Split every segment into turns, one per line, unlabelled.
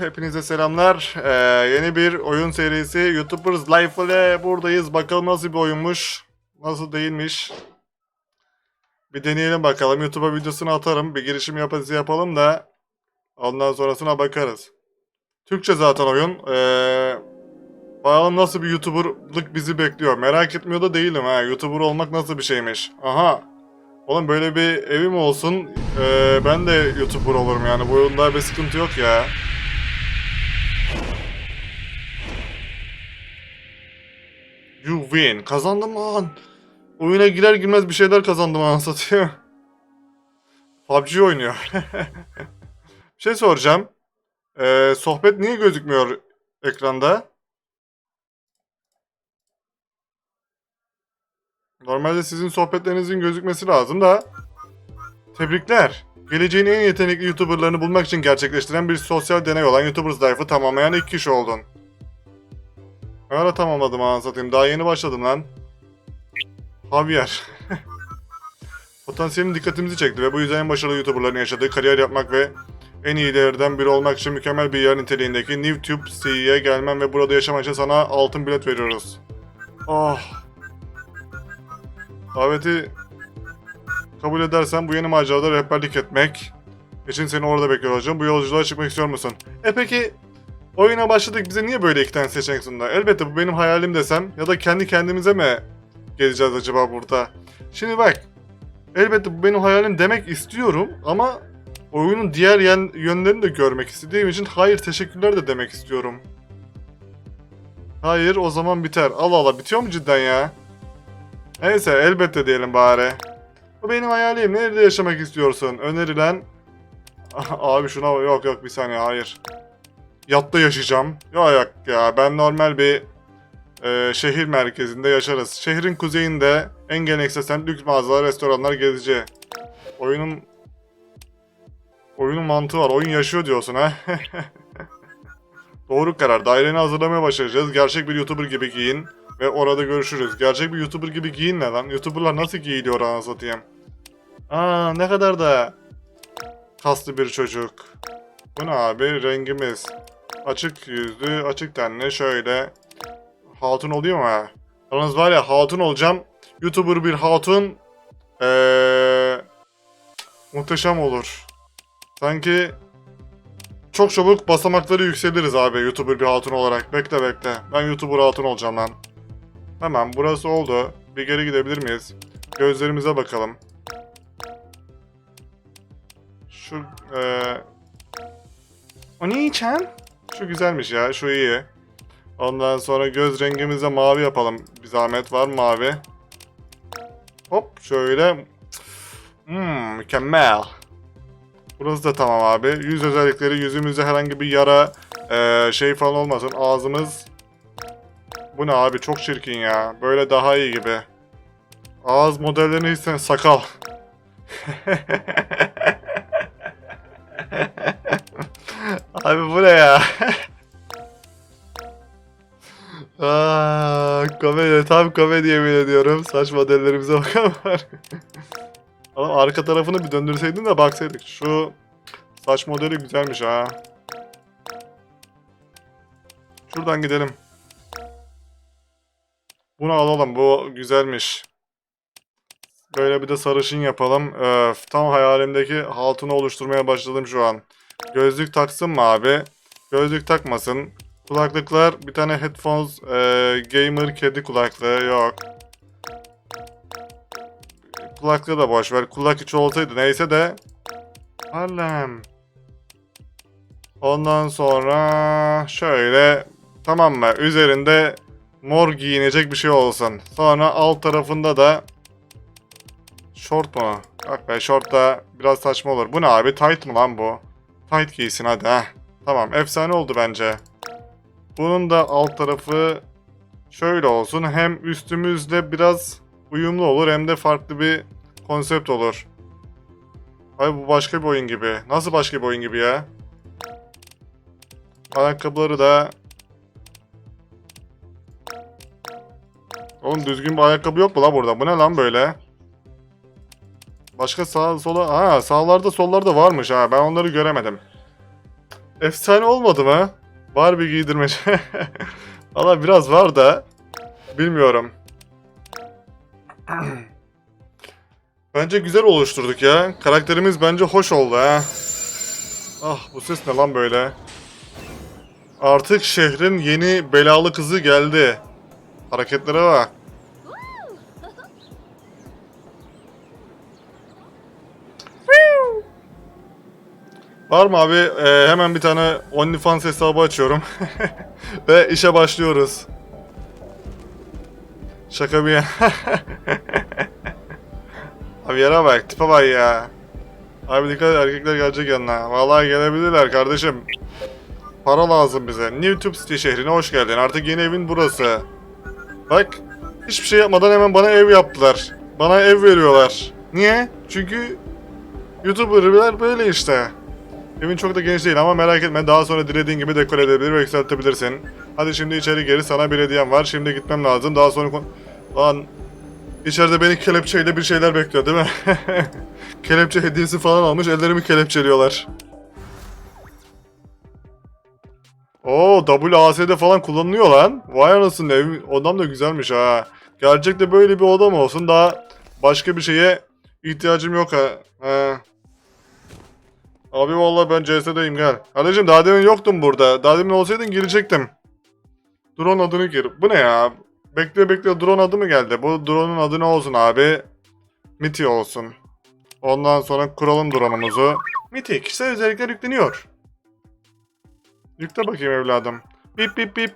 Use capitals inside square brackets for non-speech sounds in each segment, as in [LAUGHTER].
Hepinize selamlar. Ee, yeni bir oyun serisi YouTubers Life ile buradayız. Bakalım nasıl bir oyunmuş. Nasıl değilmiş. Bir deneyelim bakalım. YouTube'a videosunu atarım. Bir girişim yapası yapalım da ondan sonrasına bakarız. Türkçe zaten oyun. Ee, bakalım nasıl bir YouTuber'lık bizi bekliyor. Merak etmiyor da değilim ha. YouTuber olmak nasıl bir şeymiş. Aha. Oğlum böyle bir evim olsun. ee, ben de YouTuber olurum yani. Bu oyunda bir sıkıntı yok ya. You win. Kazandım lan. Oyuna girer girmez bir şeyler kazandım lan satıyor. PUBG oynuyor. [LAUGHS] bir şey soracağım. Ee, sohbet niye gözükmüyor ekranda? Normalde sizin sohbetlerinizin gözükmesi lazım da. Tebrikler. Geleceğin en yetenekli YouTuber'larını bulmak için gerçekleştiren bir sosyal deney olan YouTubers Life'ı tamamlayan ilk kişi oldun. Ne ara tamamladım anasını satayım. Daha yeni başladım lan. Javier. [LAUGHS] Potansiyelin dikkatimizi çekti ve bu yüzden en başarılı YouTuber'ların yaşadığı kariyer yapmak ve en iyilerden biri olmak için mükemmel bir yer niteliğindeki NewTube CE'ye gelmen ve burada yaşaman için sana altın bilet veriyoruz. Oh. Daveti kabul edersen bu yeni macerada rehberlik etmek için seni orada bekliyor olacağım. Bu yolculuğa çıkmak istiyor musun? E peki Oyuna başladık bize niye böyle iki tane seçenek sundu? Elbette bu benim hayalim desem ya da kendi kendimize mi geleceğiz acaba burada? Şimdi bak elbette bu benim hayalim demek istiyorum ama oyunun diğer yönlerini de görmek istediğim için hayır teşekkürler de demek istiyorum. Hayır o zaman biter. Allah Allah bitiyor mu cidden ya? Neyse elbette diyelim bari. Bu benim hayalim. Nerede yaşamak istiyorsun? Önerilen... [LAUGHS] Abi şuna yok yok bir saniye hayır yatta yaşayacağım. Ya yok ya ben normal bir e, şehir merkezinde yaşarız. Şehrin kuzeyinde en geleneksel semt lüks mağazalar, restoranlar gezici. Oyunun oyunun mantığı var. Oyun yaşıyor diyorsun ha. [LAUGHS] Doğru karar. Daireni hazırlamaya başlayacağız. Gerçek bir YouTuber gibi giyin ve orada görüşürüz. Gerçek bir YouTuber gibi giyin ne lan? YouTuber'lar nasıl giyiliyor anasını satayım? Aa ne kadar da kaslı bir çocuk. Bu ne abi? Rengimiz. Açık yüzlü, açık tenli şöyle. Hatun oluyor mu ha? Yalnız var ya hatun olacağım. Youtuber bir hatun. Ee, muhteşem olur. Sanki çok çabuk basamakları yükseliriz abi Youtuber bir hatun olarak. Bekle bekle. Ben Youtuber hatun olacağım lan. Hemen burası oldu. Bir geri gidebilir miyiz? Gözlerimize bakalım. Şu eee o ne için? Şu güzelmiş ya. Şu iyi. Ondan sonra göz rengimize mavi yapalım. Bir zahmet var mavi. Hop şöyle. Hmm, mükemmel. Burası da tamam abi. Yüz özellikleri yüzümüzde herhangi bir yara eee, şey falan olmasın. Ağzımız. Bu ne abi çok çirkin ya. Böyle daha iyi gibi. Ağız modellerini hiç sakal. [LAUGHS] Abi bu ne ya? [LAUGHS] Aa, komedi, tam komedi yemin ediyorum. Saç modellerimize bakalım var. [LAUGHS] Arka tarafını bir döndürseydin de baksaydık. Şu saç modeli güzelmiş ha. Şuradan gidelim. Bunu alalım. Bu güzelmiş. Böyle bir de sarışın yapalım. Öf, tam hayalimdeki hatunu oluşturmaya başladım şu an. Gözlük taksın mı abi? Gözlük takmasın. Kulaklıklar bir tane headphones e, gamer kedi kulaklığı yok. Kulaklığı da boş ver. Kulak içi olsaydı neyse de. Harlem. Ondan sonra şöyle tamam mı? Üzerinde mor giyinecek bir şey olsun. Sonra alt tarafında da short mu? Bak be short da biraz saçma olur. Bu ne abi? Tight mı lan bu? Tight giysin hadi ha. Tamam efsane oldu bence. Bunun da alt tarafı şöyle olsun. Hem üstümüzle biraz uyumlu olur hem de farklı bir konsept olur. Ay bu başka bir oyun gibi. Nasıl başka bir oyun gibi ya? Ayakkabıları da Oğlum düzgün bir ayakkabı yok mu la burada? Bu ne lan böyle? Başka sağ sola... Ha sağlarda sollarda varmış ha. Ben onları göremedim. efsane olmadı mı? Barbie giydirmece. [LAUGHS] Valla biraz var da bilmiyorum. [CLEARS THROAT] Bence güzel oluşturduk ya. Karakterimiz bence hoş oldu ha. Ah bu ses ne lan böyle? Artık şehrin yeni belalı kızı geldi. Hareketlere bak. Var mı abi? Ee, hemen bir tane OnlyFans hesabı açıyorum. [LAUGHS] Ve işe başlıyoruz. Şaka bir yana. [LAUGHS] abi yere bak, tipe bak ya. Abi dikkat et, erkekler gelecek yanına. Vallahi gelebilirler kardeşim. Para lazım bize. New Tube City şehrine hoş geldin. Artık yeni evin burası. Bak, hiçbir şey yapmadan hemen bana ev yaptılar. Bana ev veriyorlar. Niye? Çünkü YouTuber'lar böyle işte. Evin çok da geniş değil ama merak etme daha sonra dilediğin gibi dekore edebilir ve yükseltebilirsin. Hadi şimdi içeri geri sana bir hediyem var. Şimdi gitmem lazım. Daha sonra... kon- Lan içeride beni kelepçeyle bir şeyler bekliyor değil mi? [LAUGHS] Kelepçe hediyesi falan almış ellerimi kelepçeliyorlar. Oo WASD falan kullanılıyor lan. Vay anasını evim odam da güzelmiş ha. Gerçekte böyle bir odam olsun daha başka bir şeye ihtiyacım yok ha. ha. Abi vallahi ben CS'deyim gel. Kardeşim daha demin yoktun burada. Daha demin olsaydın girecektim. Drone adını gir. Bu ne ya? Bekle bekle drone adı mı geldi? Bu drone'un adı ne olsun abi? Miti olsun. Ondan sonra kuralım drone'umuzu. Miti kişisel özellikler yükleniyor. Yükle bakayım evladım. Bip bip bip.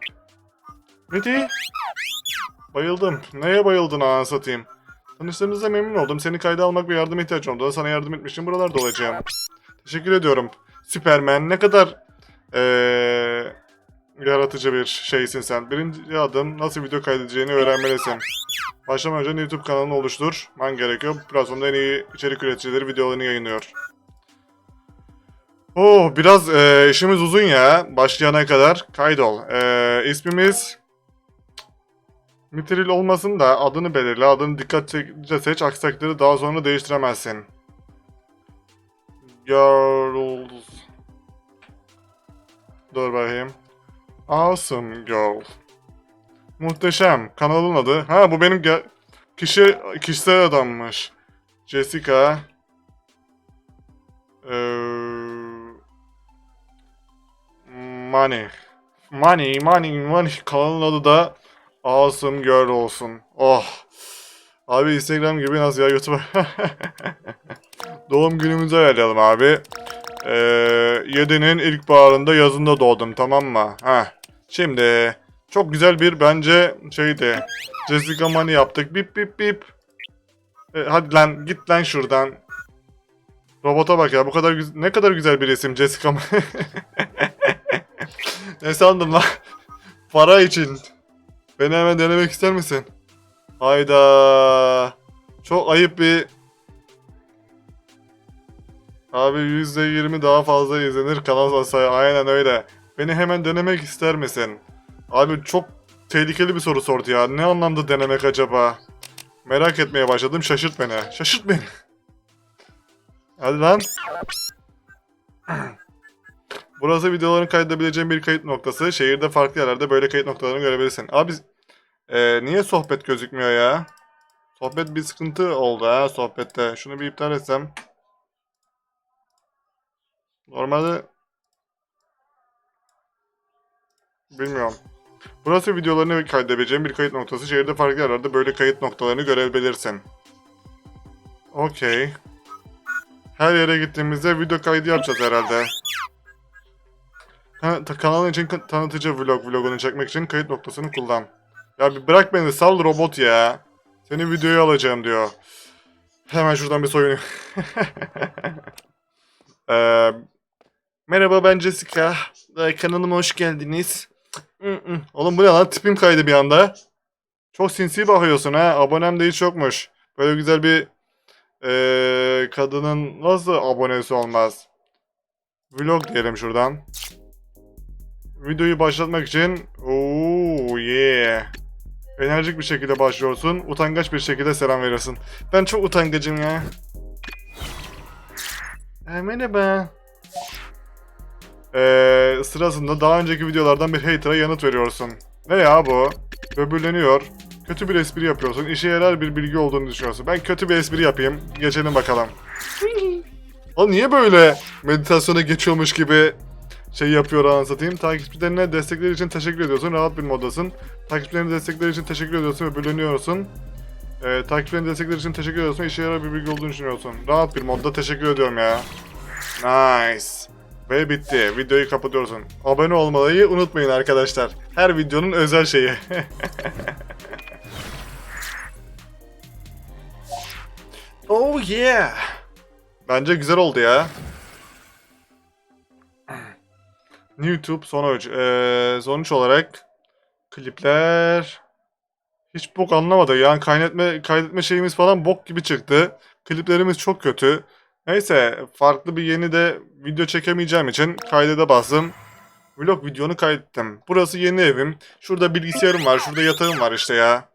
Miti. Bayıldım. Neye bayıldın anasını satayım? Tanıştığımızda memnun oldum. Seni kayda almak ve yardıma ihtiyacım oldu. Sana yardım etmiştim. Buralarda olacağım. Teşekkür ediyorum. Superman ne kadar eee, yaratıcı bir şeysin sen. Birinci adım nasıl video kaydedeceğini öğrenmelisin. Başlamadan önce YouTube kanalını oluştur. Man gerekiyor. Platformda en iyi içerik üreticileri videolarını yayınlıyor. Oo biraz eee, işimiz uzun ya. Başlayana kadar kaydol. Eee ismimiz Mitril olmasın da adını belirle. Adını dikkatlice seç. Aksi daha sonra değiştiremezsin. Girls. Dur bakayım. Awesome girl. Muhteşem. Kanalın adı. Ha bu benim ge- kişi kişisel adammış. Jessica. Ee, money. Money, money, money. Kanalın adı da Awesome Girl olsun. Oh. Abi Instagram gibi nasıl ya YouTube? [LAUGHS] Doğum günümüzü ayarlayalım abi. Ee, 7'nin ilkbaharında yazında doğdum tamam mı? Heh. Şimdi çok güzel bir bence şeydi. Jessica Mani yaptık. Bip bip bip. Ee, hadi lan git lan şuradan. Robota bak ya bu kadar ne kadar güzel bir isim Jessica Mani. [LAUGHS] ne sandım lan? Para için. Beni hemen denemek ister misin? Hayda. Çok ayıp bir Abi %20 daha fazla izlenir kanal sayı. Aynen öyle. Beni hemen denemek ister misin? Abi çok tehlikeli bir soru sordu ya. Ne anlamda denemek acaba? Merak etmeye başladım. Şaşırt beni. Şaşırt beni. Hadi lan. [CLEARS THROAT] Burası videoların kaydedebileceğin bir kayıt noktası. Şehirde farklı yerlerde böyle kayıt noktalarını görebilirsin. Abi e, niye sohbet gözükmüyor ya? Sohbet bir sıkıntı oldu ha sohbette. Şunu bir iptal etsem. Normalde bilmiyorum. Burası videolarını kaydedebileceğim bir kayıt noktası. Şehirde farklı yerlerde böyle kayıt noktalarını görebilirsin. Okey. Her yere gittiğimizde video kaydı yapacağız herhalde. Ha, kanalın için tanıtıcı vlog vlogunu çekmek için kayıt noktasını kullan. Ya bir bırak beni sal robot ya. Seni videoya alacağım diyor. Hemen şuradan bir soyunayım. [LAUGHS] Eee Merhaba ben Jessica. Ee, Kanalıma hoş geldiniz. Oğlum bu ne lan tipim kaydı bir anda. Çok sinsi bakıyorsun ha. Abonem de hiç yokmuş. Böyle güzel bir eee, kadının nasıl abonesi olmaz? Vlog diyelim şuradan. Videoyu başlatmak için ooo yeah. Enerjik bir şekilde başlıyorsun. Utangaç bir şekilde selam veriyorsun. Ben çok utangacım ya. Ee, merhaba. Ee, sırasında daha önceki videolardan bir hater'a yanıt veriyorsun. Ne ya bu? Böbürleniyor. Kötü bir espri yapıyorsun. İşe yarar bir bilgi olduğunu düşünüyorsun. Ben kötü bir espri yapayım. Geçelim bakalım. [LAUGHS] Lan niye böyle meditasyona geçiyormuş gibi şey yapıyor anlatayım. Takipçilerine destekleri için teşekkür ediyorsun. Rahat bir moddasın. Takipçilerine destekleri için teşekkür ediyorsun ve bölünüyorsun. Ee, takipçilerine destekleri için teşekkür ediyorsun. İşe yarar bir bilgi olduğunu düşünüyorsun. Rahat bir modda teşekkür ediyorum ya. Nice. Ve bitti. Videoyu kapatıyorsun. Abone olmayı unutmayın arkadaşlar. Her videonun özel şeyi. [LAUGHS] oh yeah. Bence güzel oldu ya. YouTube sonuç. Ee, sonuç olarak klipler hiç bok anlamadı. Yani kaydetme kaydetme şeyimiz falan bok gibi çıktı. Kliplerimiz çok kötü. Neyse farklı bir yeni de video çekemeyeceğim için kaydede bastım. Vlog videonu kaydettim. Burası yeni evim. Şurada bilgisayarım var. Şurada yatağım var işte ya.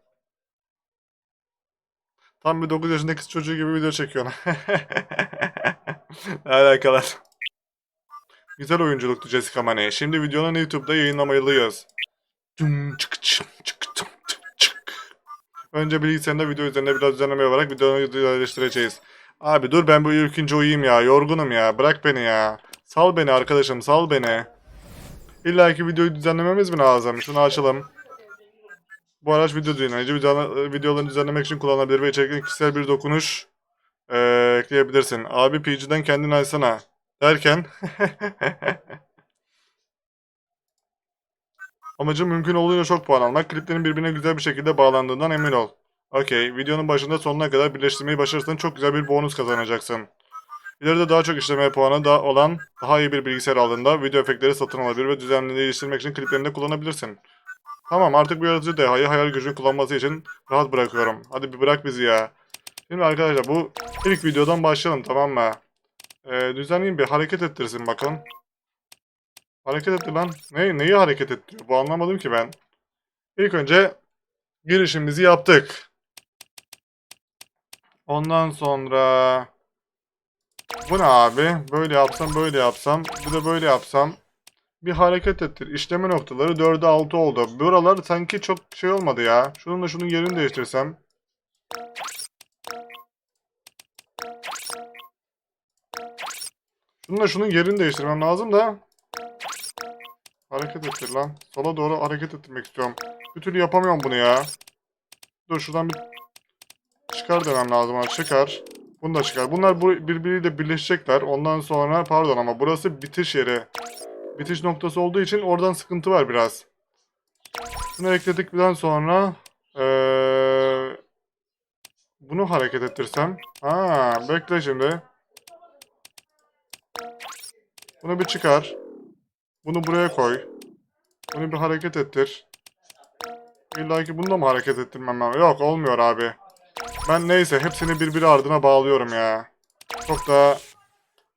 Tam bir 9 yaşındaki kız çocuğu gibi video çekiyorsun. [LAUGHS] alakalar. Güzel oyunculuktu Jessica Manet. Şimdi videonun YouTube'da yayınlamalıyız. Önce bilgisayarında video üzerinde biraz düzenleme yaparak videoyu yerleştireceğiz. Abi dur ben bu ürkünce uyuyayım ya. Yorgunum ya. Bırak beni ya. Sal beni arkadaşım sal beni. İlla ki videoyu düzenlememiz mi lazım? Şunu açalım. Bu araç video düzenleyici video, videolarını düzenlemek için kullanılabilir ve içerikli kişisel bir dokunuş eee, ekleyebilirsin. Abi PG'den kendini açsana. Derken [LAUGHS] Amacım mümkün olduğunca çok puan almak. Kliplerin birbirine güzel bir şekilde bağlandığından emin ol. Okey. Videonun başında sonuna kadar birleştirmeyi başarırsan çok güzel bir bonus kazanacaksın. İleride daha çok işleme puanı da olan daha iyi bir bilgisayar aldığında video efektleri satın alabilir ve düzenli değiştirmek için kliplerinde kullanabilirsin. Tamam artık bu yaratıcı dehayı hayal gücünü kullanması için rahat bırakıyorum. Hadi bir bırak bizi ya. Şimdi arkadaşlar bu ilk videodan başlayalım tamam mı? Ee, düzenleyin bir hareket ettirsin bakalım. Hareket ettir lan. Ne, neyi hareket ettiriyor? Bu anlamadım ki ben. İlk önce girişimizi yaptık. Ondan sonra bu ne abi? Böyle yapsam böyle yapsam bir de böyle yapsam bir hareket ettir. İşleme noktaları 4'e 6 oldu. Buralar sanki çok şey olmadı ya. Şununla şunun yerini değiştirsem. Şununla şunun yerini değiştirmem lazım da. Hareket ettir lan. Sola doğru hareket ettirmek istiyorum. Bir türlü yapamıyorum bunu ya. Dur şuradan bir çıkar demem lazım. Ha, çıkar. Bunu da çıkar. Bunlar bu birbiriyle birleşecekler. Ondan sonra pardon ama burası bitiş yeri. Bitiş noktası olduğu için oradan sıkıntı var biraz. Bunu ekledikten sonra ee, bunu hareket ettirsem. Ha, bekle şimdi. Bunu bir çıkar. Bunu buraya koy. Bunu bir hareket ettir. İlla ki bunu da mı hareket ettirmem lazım? Yok olmuyor abi. Ben neyse hepsini birbiri ardına bağlıyorum ya. Çok da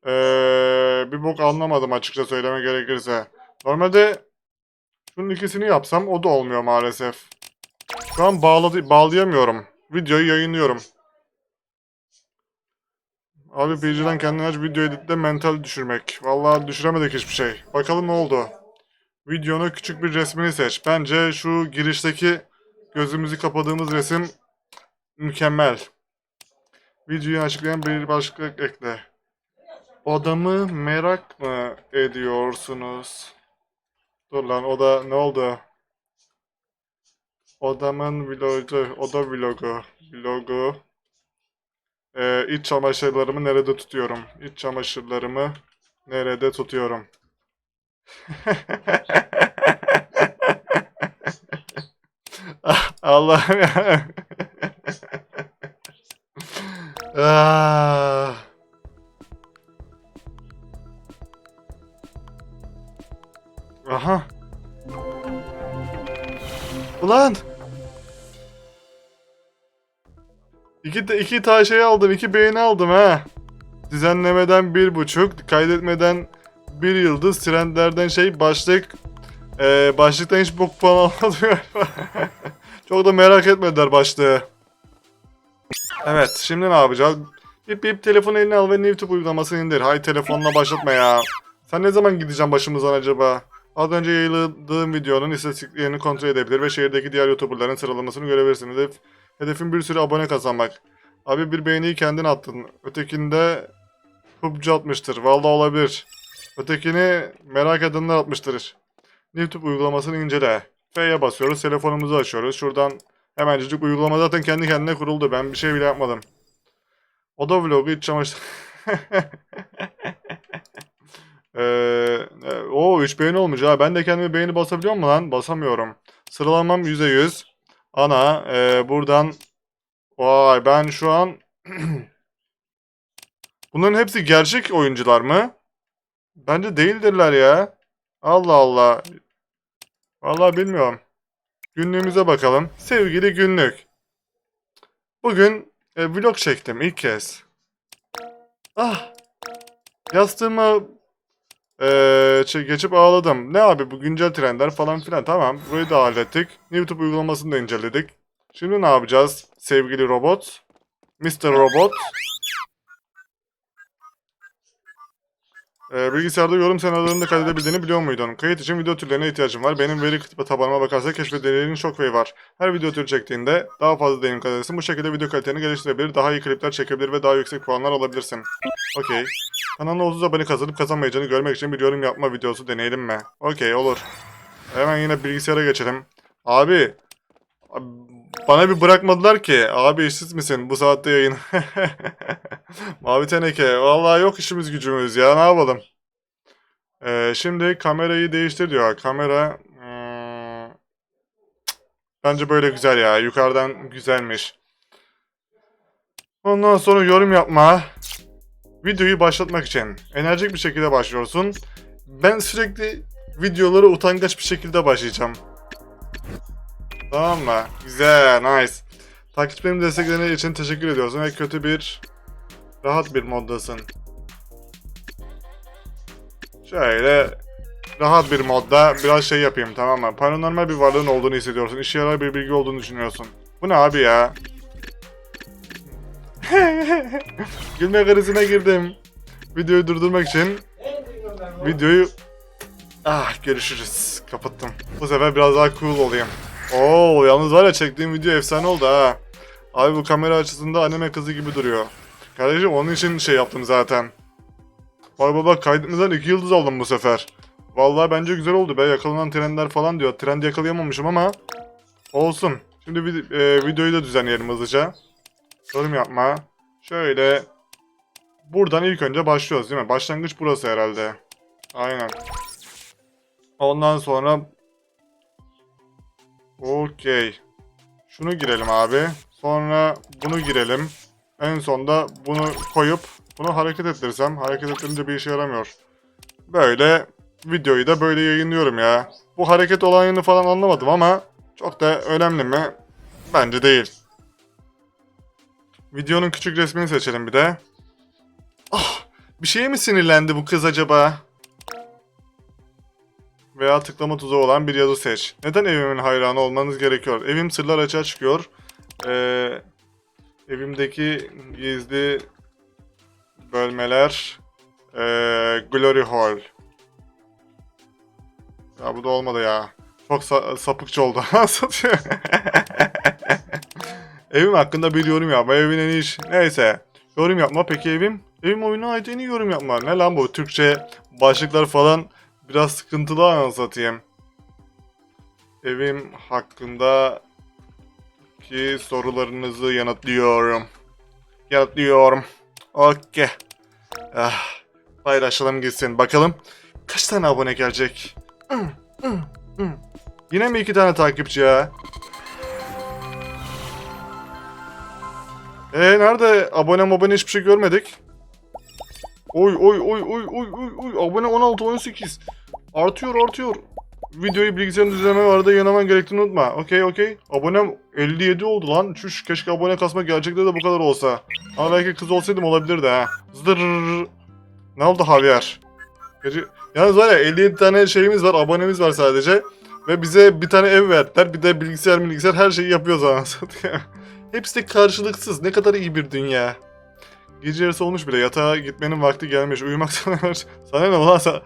ee, bir bok anlamadım açıkça söyleme gerekirse. Normalde şunun ikisini yapsam o da olmuyor maalesef. Şu an bağladı, bağlayamıyorum. Videoyu yayınlıyorum. Abi PC'den kendini aç video editte mental düşürmek. Vallahi düşüremedik hiçbir şey. Bakalım ne oldu. Videonun küçük bir resmini seç. Bence şu girişteki gözümüzü kapadığımız resim mükemmel. Videoyu açıklayan bir başlık ekle. Odamı merak mı ediyorsunuz? Dur lan oda ne oldu? Odamın vlogu, oda vlogu, vlogu. Ee, iç çamaşırlarımı nerede tutuyorum? İç çamaşırlarımı nerede tutuyorum? [LAUGHS] Ah, Allah'ım ya. Ah. Aha. Ulan. İki, iki tane şey aldım. iki beğeni aldım ha. Düzenlemeden bir buçuk. Kaydetmeden bir yıldız. Trendlerden şey başlık. Ee, başlıktan hiç bok puan [LAUGHS] galiba. Çok da merak etmediler başlığı. Evet şimdi ne yapacağız? Bip bip telefonu eline al ve YouTube uygulamasını indir. Hay telefonla başlatma ya. Sen ne zaman gideceksin başımızdan acaba? Az önce yayınladığım videonun istatistiklerini kontrol edebilir ve şehirdeki diğer YouTuber'ların sıralamasını görebilirsin. Hedef, hedefin bir sürü abone kazanmak. Abi bir beğeniyi kendin attın. Ötekinde hubcu atmıştır. Vallahi olabilir. Ötekini merak edenler atmıştır. YouTube uygulamasını incele. F'ye basıyoruz. Telefonumuzu açıyoruz. Şuradan hemencik uygulama zaten kendi kendine kuruldu. Ben bir şey bile yapmadım. Oda vlogu iç çamaşır. Eee [LAUGHS] o 3 beğeni olmuş ha. Ben de kendime beğeni basabiliyor mu lan? Basamıyorum. Sıralamam %100. Ana eee, buradan vay ben şu an [CLEARS THROAT] Bunların hepsi gerçek oyuncular mı? Bence değildirler ya. Allah Allah. Vallahi bilmiyorum. Günlüğümüze bakalım. Sevgili günlük. Bugün e, vlog çektim ilk kez. Ah. Yastığıma e, çe- geçip ağladım. Ne abi bu güncel trendler falan filan. Tamam burayı da hallettik. YouTube uygulamasını da inceledik. Şimdi ne yapacağız sevgili robot? Mr. Robot. Ee, bilgisayarda yorum senaryolarını kaydedebildiğini biliyor muydun? Kayıt için video türlerine ihtiyacım var. Benim veri tabanıma bakarsak keşfedildiğinin çok payı var. Her video türü çektiğinde daha fazla deneyim kazanırsın. Bu şekilde video kaliteni geliştirebilir, daha iyi klipler çekebilir ve daha yüksek puanlar alabilirsin. Okey. Kanalına 30 abone kazanıp kazanmayacağını görmek için bir yorum yapma videosu deneyelim mi? Okey olur. Hemen yine bilgisayara geçelim. Abi, Bana bir bırakmadılar ki. Abi işsiz misin? Bu saatte yayın. [LAUGHS] Mavi teneke. Vallahi yok işimiz gücümüz ya. Ne yapalım? Ee, şimdi kamerayı değiştir diyor. Kamera... hmm, Bence böyle güzel ya. Yukarıdan güzelmiş. Ondan sonra yorum yapma. Videoyu başlatmak için enerjik bir şekilde başlıyorsun. Ben sürekli videoları utangaç bir şekilde başlayacağım. Tamam mı? Güzel, nice. Takipçilerimi destekleleri için teşekkür ediyorsun ve kötü bir, rahat bir moddasın. Şöyle rahat bir modda biraz şey yapayım tamam mı? Paranormal bir varlığın olduğunu hissediyorsun. İşe yarar bir bilgi olduğunu düşünüyorsun. Bu ne abi ya? [LAUGHS] Gülme krizine girdim. Videoyu durdurmak için videoyu Ah görüşürüz. Kapattım. Bu sefer biraz daha cool olayım. Oo yalnız var ya çektiğim video efsane oldu ha. Abi bu kamera açısında anime kızı gibi duruyor. Kardeşim onun için şey yaptım zaten. Vay baba kaydımızdan iki yıldız aldım bu sefer. Vallahi bence güzel oldu be yakalanan trendler falan diyor. Trend yakalayamamışım ama olsun. Şimdi vid- e, videoyu da düzenleyelim hızlıca. Yorum yapma. Şöyle buradan ilk önce başlıyoruz değil mi? Başlangıç burası herhalde. Aynen. Ondan sonra Okey. Şunu girelim abi. Sonra bunu girelim. En sonda bunu koyup bunu hareket ettirsem. Hareket ettirince bir işe yaramıyor. Böyle videoyu da böyle yayınlıyorum ya. Bu hareket olayını falan anlamadım ama çok da önemli mi? Bence değil. Videonun küçük resmini seçelim bir de. Ah, bir şeye mi sinirlendi bu kız acaba? Veya tıklama tuzağı olan bir yazı seç. Neden evimin hayranı olmanız gerekiyor? Evim sırlar açığa çıkıyor. Ee, evimdeki gizli bölmeler ee, Glory Hall. Ya bu da olmadı ya. Çok sa- sapıkça oldu. [LAUGHS] [LAUGHS] Evim hakkında bir yorum yapma. Evin en iyi iş. Neyse. Yorum yapma. Peki evim? Evim oyunu ait en iyi yorum yapma. Ne lan bu? Türkçe başlıklar falan biraz sıkıntılı anasını satayım. Evim hakkında ki sorularınızı yanıtlıyorum. Yanıtlıyorum. Okey. Ah, paylaşalım gitsin. Bakalım kaç tane abone gelecek? Hmm, hmm, hmm. Yine mi iki tane takipçi ya? Ee nerede? Abone abone hiçbir şey görmedik. Oy oy oy oy oy oy oy abone 16 18 artıyor artıyor. Videoyu bilgisayarın düzenleme var da yanaman gerektiğini unutma. Okey okey. Abonem 57 oldu lan. Çüş keşke abone kasma gerçekte de bu kadar olsa. Ama belki kız olsaydım olabilirdi ha. Zırrrr. Ne oldu Javier? Gece... Yalnız var ya 57 tane şeyimiz var, abonemiz var sadece. Ve bize bir tane ev verdiler. Bir de bilgisayar bilgisayar her şeyi yapıyoruz anasını. [LAUGHS] Hepsi de karşılıksız. Ne kadar iyi bir dünya. Gece yarısı olmuş bile. Yatağa gitmenin vakti gelmiş. Uyumak sana [LAUGHS] Sana ne ulan sen?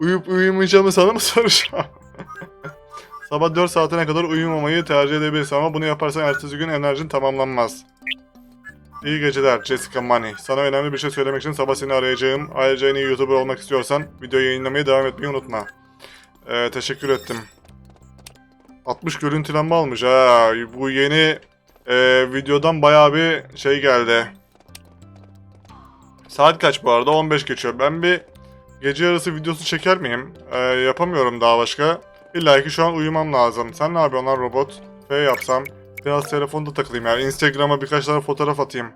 Uyup uyumayacağımı sana mı soracağım? [LAUGHS] Sabah 4 saatine kadar uyumamayı tercih edebilirsin ama bunu yaparsan ertesi gün enerjin tamamlanmaz. İyi geceler Jessica Money. Sana önemli bir şey söylemek için sabah seni arayacağım. Ayrıca en iyi YouTuber olmak istiyorsan videoyu yayınlamaya devam etmeyi unutma. Ee, teşekkür ettim. 60 görüntülenme almış ha. Bu yeni e, videodan bayağı bir şey geldi. Saat kaç bu arada? 15 geçiyor. Ben bir gece yarısı videosu çeker miyim? Ee, yapamıyorum daha başka. İlla ki şu an uyumam lazım. Sen ne yapıyorsun lan robot? F yapsam. Biraz telefonda takılayım yani. Instagram'a birkaç tane fotoğraf atayım.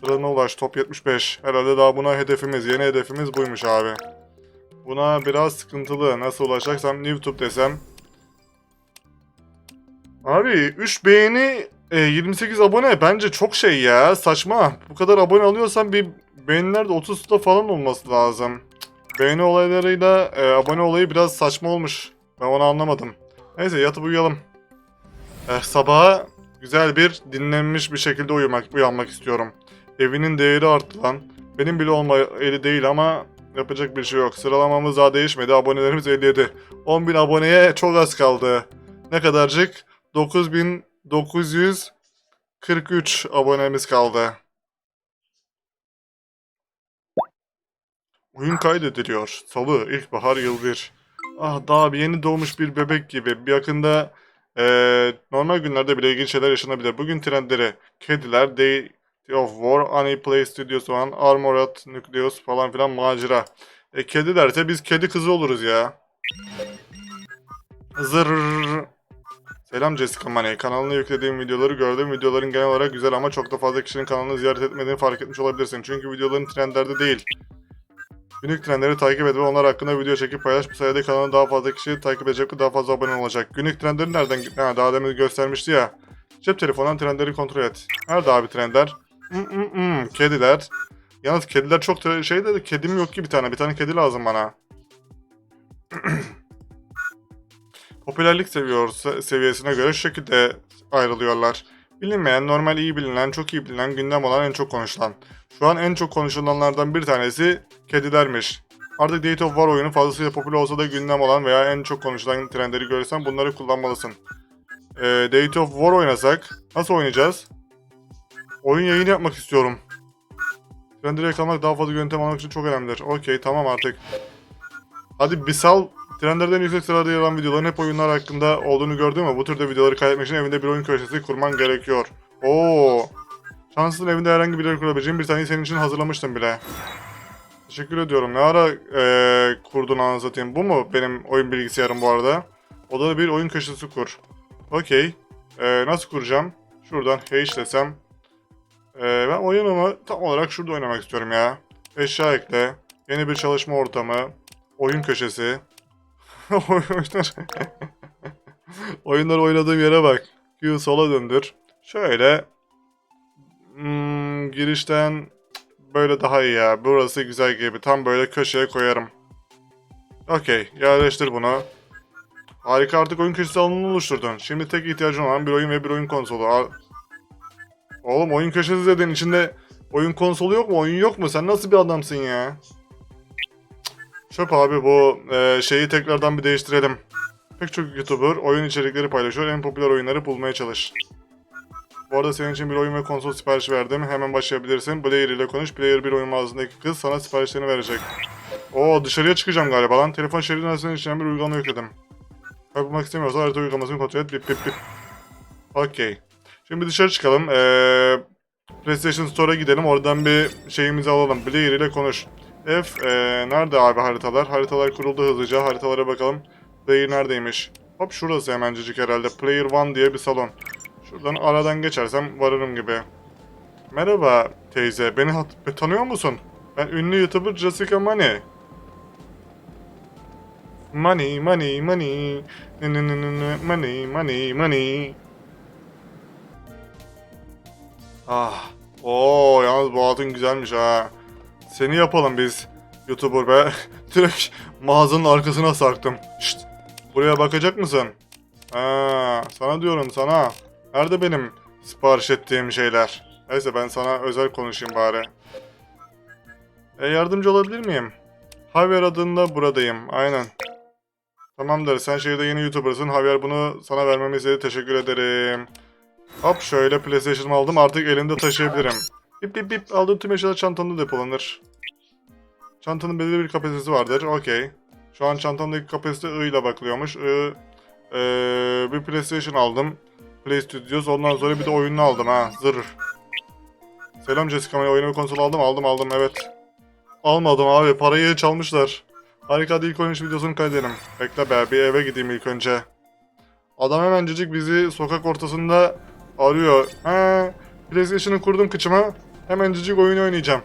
Sıralama ulaş. Top 75. Herhalde daha buna hedefimiz. Yeni hedefimiz buymuş abi. Buna biraz sıkıntılı. Nasıl ulaşacaksam YouTube desem. Abi 3 beğeni e, 28 abone bence çok şey ya. Saçma. Bu kadar abone alıyorsan bir beğeniler de 30'da falan olması lazım. Beğeni olaylarıyla e, abone olayı biraz saçma olmuş. Ben onu anlamadım. Neyse yatıp uyuyalım. Eh, sabaha güzel bir dinlenmiş bir şekilde uyumak, uyanmak istiyorum. Evinin değeri arttı lan. Benim bile olma eli değil ama yapacak bir şey yok. Sıralamamız daha değişmedi. Abonelerimiz 57. 10.000 aboneye çok az kaldı. Ne kadarcık? 9943 abonemiz kaldı. Oyun kaydediliyor. Salı, ilkbahar, yıl bir. Ah daha bir yeni doğmuş bir bebek gibi. Bir yakında eee, normal günlerde bile ilginç şeyler yaşanabilir. Bugün trendleri kediler, Day of War, Annie Play Studios One, Armored Nucleus falan filan macera. E kedi derse biz kedi kızı oluruz ya. Zırrrr. Selam Jessica Money. Kanalına yüklediğim videoları gördüm. Videoların genel olarak güzel ama çok da fazla kişinin kanalını ziyaret etmediğini fark etmiş olabilirsin. Çünkü videoların trendlerde değil. Günlük trendleri takip edip onlar hakkında video çekip paylaş. Bu sayede kanalı daha fazla kişi takip edecek ve daha fazla abone olacak. Günlük trendleri nereden? Ha, daha demin göstermişti ya. Cep telefonundan trendleri kontrol et. Nerede abi trendler? Hmm, Kediler. Yalnız kediler çok şey dedi. Kedim yok ki bir tane. Bir tane kedi lazım bana. [CLEARS THROAT] Popülerlik seviyor, se- seviyesine göre şu şekilde ayrılıyorlar. Bilinmeyen, normal iyi bilinen, çok iyi bilinen, gündem olan en çok konuşulan. Şu an en çok konuşulanlardan bir tanesi kedilermiş. Artık Date of War oyunu fazlasıyla popüler olsa da gündem olan veya en çok konuşulan trendleri görürsen bunları kullanmalısın. Ee, Date of War oynasak nasıl oynayacağız? Oyun yayını yapmak istiyorum. Trendleri yakalamak daha fazla yöntem almak için çok önemlidir. Okey tamam artık. Hadi bir sal. Trendlerden yüksek sırada yer alan videoların hep oyunlar hakkında olduğunu gördüm ama bu türde videoları kaydetmek için evinde bir oyun köşesi kurman gerekiyor. Oo. Şanslısın evinde herhangi bir yer kurabileceğin bir taneyi senin için hazırlamıştım bile. Teşekkür ediyorum. Ne ara eee kurdun anasını satayım. Bu mu benim oyun bilgisayarım bu arada? Odada bir oyun köşesi kur. Okey. Eee, nasıl kuracağım? Şuradan H desem. Eee, ben oyunumu tam olarak şurada oynamak istiyorum ya. Eşya ekle. Yeni bir çalışma ortamı. Oyun köşesi. [LAUGHS] Oyunlar. Oyunlar oynadığım yere bak. Q sola döndür. Şöyle. Hmm, girişten böyle daha iyi ya. Burası güzel gibi. Tam böyle köşeye koyarım. Okey. Yerleştir bunu. Harika artık oyun köşesi alanını oluşturdun. Şimdi tek ihtiyacın olan bir oyun ve bir oyun konsolu. Al- Oğlum oyun köşesi dedin içinde oyun konsolu yok mu? Oyun yok mu? Sen nasıl bir adamsın ya? Çöp abi bu e, şeyi tekrardan bir değiştirelim. Pek çok YouTuber oyun içerikleri paylaşıyor. En popüler oyunları bulmaya çalış. Bu arada senin için bir oyun ve konsol siparişi verdim. Hemen başlayabilirsin. Player ile konuş. Player bir oyun mağazasındaki kız sana siparişlerini verecek. Oo dışarıya çıkacağım galiba lan. Telefon şeridi arasında içinden bir uygulama yükledim. Kaybolmak istemiyorsan harita uygulamasını kontrol et. Bip bip bip. Okey. Şimdi dışarı çıkalım. Ee, PlayStation Store'a gidelim. Oradan bir şeyimizi alalım. Player ile konuş. F, ee, nerede abi haritalar? Haritalar kuruldu hızlıca. Haritalara bakalım. Player neredeymiş? Hop şurası hemencecik herhalde. Player One diye bir salon. Şuradan aradan geçersem varırım gibi. Merhaba teyze. Beni tanıyor musun? Ben ünlü YouTuber Jessica Money. Money, money, money. Money, money, money. Ah. Oo, yalnız bu altın güzelmiş ha. Seni yapalım biz. YouTuber be. [LAUGHS] Direkt mağazanın arkasına sarktım. Şşt. Buraya bakacak mısın? Ha, sana diyorum sana. Nerede benim sipariş ettiğim şeyler? Neyse ben sana özel konuşayım bari. E, yardımcı olabilir miyim? Javier adında buradayım. Aynen. Tamamdır. Sen şehirde yeni YouTuber'sın. Javier bunu sana vermemi istedi. Teşekkür ederim. Hop şöyle PlayStation'ımı aldım. Artık elimde taşıyabilirim. Bip bip bip. Aldığım tüm eşyalar çantamda depolanır. Çantanın belirli bir kapasitesi vardır. Okey. Şu an çantamdaki kapasite I ile bakılıyormuş. I, eee, bir PlayStation aldım. Play Studios. Ondan sonra bir de oyununu aldım ha. Zırh. Selam Jessica. Maria. Oyunu ve konsolu aldım. Aldım aldım. Evet. Almadım abi. Parayı çalmışlar. Harika ilk oyun videosunu kaydedelim. Bekle be. Bir eve gideyim ilk önce. Adam hemencecik bizi sokak ortasında arıyor. Ha, PlayStation'ı kurdum kıçıma. Hemencecik oyun oynayacağım.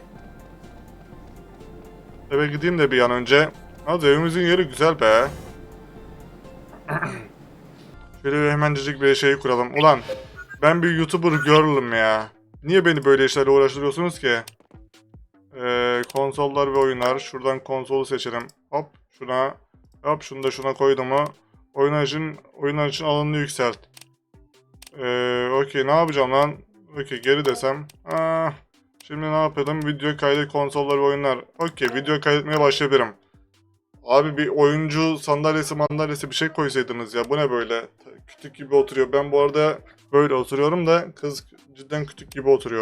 Eve gideyim de bir an önce. Hadi evimizin yeri güzel be. [CLEARS THROAT] Şöyle bir hemencecik bir şey kuralım. Ulan ben bir YouTuber girl'ım ya. Niye beni böyle işlerle uğraştırıyorsunuz ki? Ee, konsollar ve oyunlar. Şuradan konsolu seçelim. Hop şuna. Hop şunu da şuna koydum mu? Oyunlar için, oyunlar için alanını yükselt. Ee, okey ne yapacağım lan? Okey geri desem. Ah, şimdi ne yapalım? Video kaydet konsollar ve oyunlar. Okey video kaydetmeye başlayabilirim. Abi bir oyuncu sandalyesi mandalyesi bir şey koysaydınız ya. Bu ne böyle? Kütük gibi oturuyor. Ben bu arada böyle oturuyorum da kız cidden kütük gibi oturuyor.